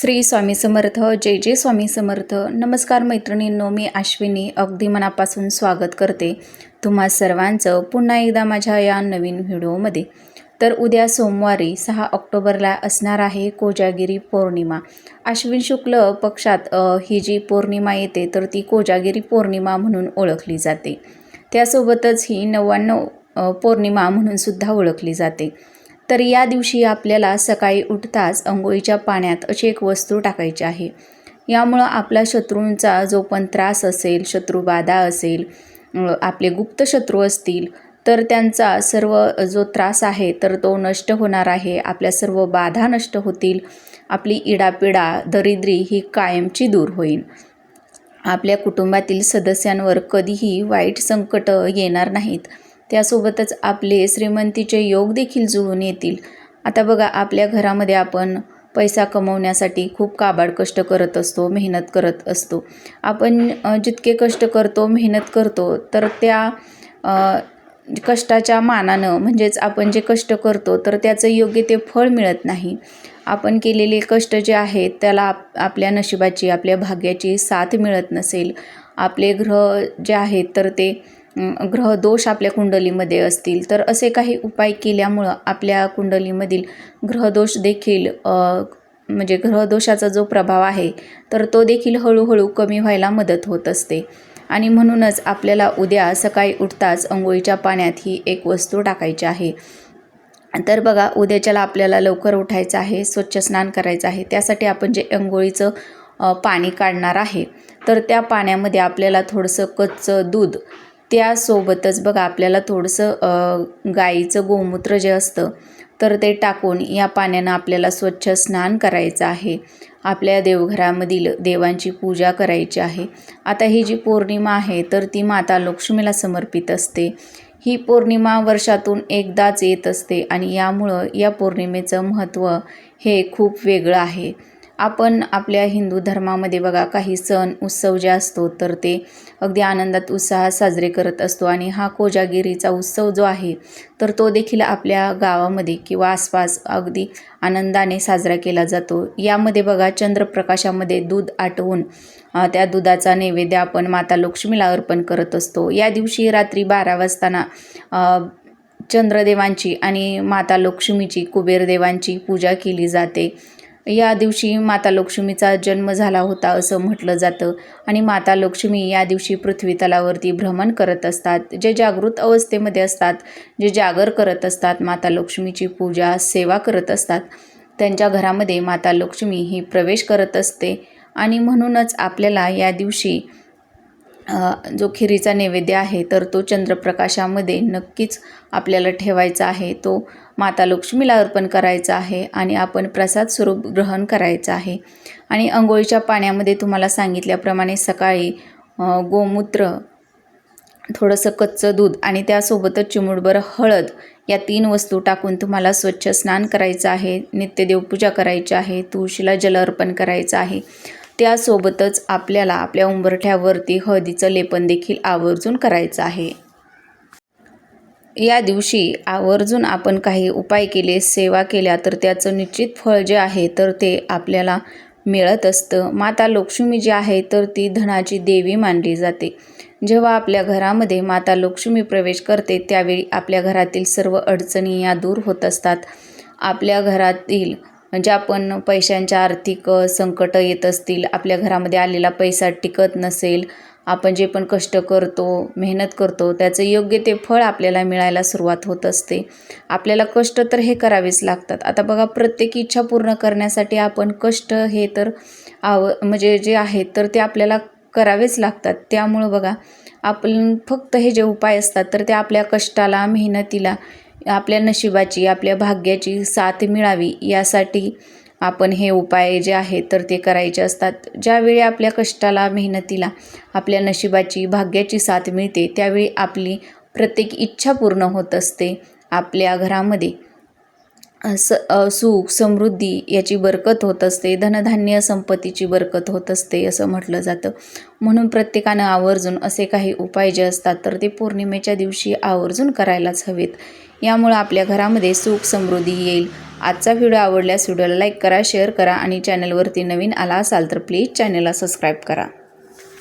श्री स्वामी समर्थ जय जय स्वामी समर्थ. नमस्कार मैत्रिणींनो मी अश्विनी. अगदी मनापासून स्वागत करते तुम्हा सर्वांचं पुन्हा एकदा माझ्या या नवीन व्हिडिओमध्ये. तर उद्या सोमवारी सहा ऑक्टोबरला असणार आहे कोजागिरी पौर्णिमा. अश्विन शुक्ल पक्षात ही जी पौर्णिमा येते तर ती कोजागिरी पौर्णिमा म्हणून ओळखली जाते. त्यासोबतच ही नव्याण्णव पौर्णिमा म्हणून सुद्धा ओळखली जाते. तर या दिवशी आपल्याला सकाळी उठताच अंघोळीच्या पाण्यात अशी एक वस्तू टाकायची आहे. यामुळं आपला शत्रूंचा जो पण त्रास असेल शत्रुबाधा असेल आपले गुप्त शत्रू असतील तर त्यांचा सर्व जो त्रास आहे तर तो नष्ट होणार आहे. आपल्या सर्व बाधा नष्ट होतील. आपली इडापिडा दरिद्री ही कायमची दूर होईल. आपल्या कुटुंबातील सदस्यांवर कधीही वाईट संकट येणार नाहीत. त्यासोबतच आपले श्रीमंतीचे योग देखील जुळून येतील. आता बघा आपल्या घरामध्ये आपण पैसा कमवण्यासाठी खूप काबाड कष्ट करत असतो मेहनत करत असतो. आपण जितके कष्ट करतो मेहनत करतो तर त्या कष्टाच्या मानानं म्हणजेच आपण जे कष्ट करतो तर त्याचं योग्य ते फळ मिळत नाही. आपण केलेले कष्ट जे आहेत त्याला आप आपल्या नशिबाची आपल्या भाग्याची साथ मिळत नसेल. आपले ग्रह जे आहेत तर ते ग्रहदोष ग्रह दोष आपल्या कुंडलीमध्ये असतील तर असे काही उपाय केल्यामुळं आपल्या कुंडलीमधील ग्रहदोष देखील म्हणजे ग्रहदोषाचा जो प्रभाव आहे तर तो देखील हळूहळू कमी व्हायला मदत होत असते. आणि म्हणूनच आपल्याला उद्या सकाळी उठताच अंघोळीच्या पाण्यात ही एक वस्तू टाकायची आहे. तर बघा उद्याच्याला आपल्याला लवकर उठायचं आहे स्वच्छ स्नान करायचं आहे त्यासाठी आपण जे अंघोळीचं पाणी काढणार आहे तर त्या पाण्यामध्ये आपल्याला थोडंसं कच्चं दूध त्यासोबतच बघा आपल्याला थोडंसं गाईचं गोमूत्र जे असतं तर ते टाकून या पाण्यानं आपल्याला स्वच्छ स्नान करायचं आहे. आपल्या देवघरामधील देवांची पूजा करायची आहे. आता ही जी पौर्णिमा आहे तर ती माता लक्ष्मीला समर्पित असते. ही पौर्णिमा वर्षातून एकदाच येत असते आणि यामुळं या पौर्णिमेचं महत्त्व हे खूप वेगळं आहे. आपण आपल्या हिंदू धर्मामध्ये बघा काही सण उत्सव जे असतो तर ते अगदी आनंदात उत्साहात साजरे करत असतो. आणि हा कोजागिरीचा उत्सव जो आहे तर तो देखील आपल्या गावामध्ये किंवा आसपास अगदी आनंदाने साजरा केला जातो. यामध्ये बघा चंद्रप्रकाशामध्ये दूध आटवून त्या दुधाचा नैवेद्य आपण माता लक्ष्मीला अर्पण करत असतो. या दिवशी रात्री बारा वाजताना चंद्रदेवांची आणि माता लक्ष्मीची कुबेरदेवांची पूजा केली जाते. या दिवशी माता लक्ष्मीचा जन्म झाला होता असं म्हटलं जातं. आणि माता लक्ष्मी या दिवशी पृथ्वी तलावरती भ्रमण करत असतात. जे जागृत अवस्थेमध्ये असतात जे जागर करत असतात माता लक्ष्मीची पूजा सेवा करत असतात. त्यांच्या घरामध्ये माता लक्ष्मी ही प्रवेश करत असते. आणि म्हणूनच आपल्याला या दिवशी जो खिरीचा नैवेद्य आहे तर तो चंद्रप्रकाशामध्ये नक्कीच आपल्याला ठेवायचा आहे. तो माता लक्ष्मीला अर्पण करायचा आहे आणि आपण प्रसाद स्वरूप ग्रहण करायचं आहे. आणि अंघोळीच्या पाण्यामध्ये तुम्हाला सांगितल्याप्रमाणे सकाळी गोमूत्र थोडंसं कच्चं दूध आणि त्यासोबतच चिमुडभर हळद या तीन वस्तू टाकून तुम्हाला स्वच्छ स्नान करायचं आहे. नित्यदेवपूजा करायची आहे. तुळशीला जल अर्पण करायचं आहे. त्यासोबतच आपल्याला आपल्या उंबरठ्यावरती हळदीचं लेपन देखील आवर्जून करायचं आहे. या दिवशी आवर्जून आपण काही उपाय केले सेवा केल्या तर त्याचं निश्चित फळ जे आहे तर ते आपल्याला मिळत असतं. माता लक्ष्मी जी आहे तर ती धनाची देवी मानली जाते. जेव्हा आपल्या घरामध्ये माता लक्ष्मी प्रवेश करते त्यावेळी आपल्या घरातील सर्व अडचणी या दूर होत असतात. आपल्या घरातील म्हणजे ज्या पण पैशांच्या आर्थिक संकटं संकट येत असतील आपल्या घरामध्ये आलेला पैसा टिकत नसेल आपण जे पण कष्ट करतो मेहनत करतो त्याचं योग्य ते फळ आपल्याला मिळायला सुरुवात होत असते. आपल्याला कष्ट तर हे करावेच लागतात. आता बघा प्रत्येक इच्छा पूर्ण करण्यासाठी आपण कष्ट हे तर आव म्हणजे जे आहेत तर ते आपल्याला करावेच लागतात. त्यामुळं बघा आपण फक्त हे जे उपाय असतात तर ते आपल्या कष्टाला मेहनतीला आपल्या नशिबाची आपल्या भाग्याची साथ मिळावी यासाठी आपण हे उपाय जे आहेत तर ते करायचे असतात. ज्यावेळी आपल्या कष्टाला मेहनतीला आपल्या नशिबाची भाग्याची साथ मिळते त्यावेळी आपली प्रत्येक इच्छा पूर्ण होत असते आपल्या घरामध्ये. स सुख समृद्धी याची बरकत होत असते. धनधान्य संपत्तीची बरकत होत असते असं म्हटलं जातं. म्हणून प्रत्येकानं आवर्जून असे काही उपाय जे असतात तर ते पौर्णिमेच्या दिवशी आवर्जून करायलाच हवेत. यामुळं आपल्या घरामध्ये सुख समृद्धी येईल. आजचा व्हिडिओ आवडल्यास व्हिडिओला लाईक करा शेअर करा आणि चॅनलवरती नवीन आला असाल तर प्लीज चॅनलला सबस्क्राईब करा.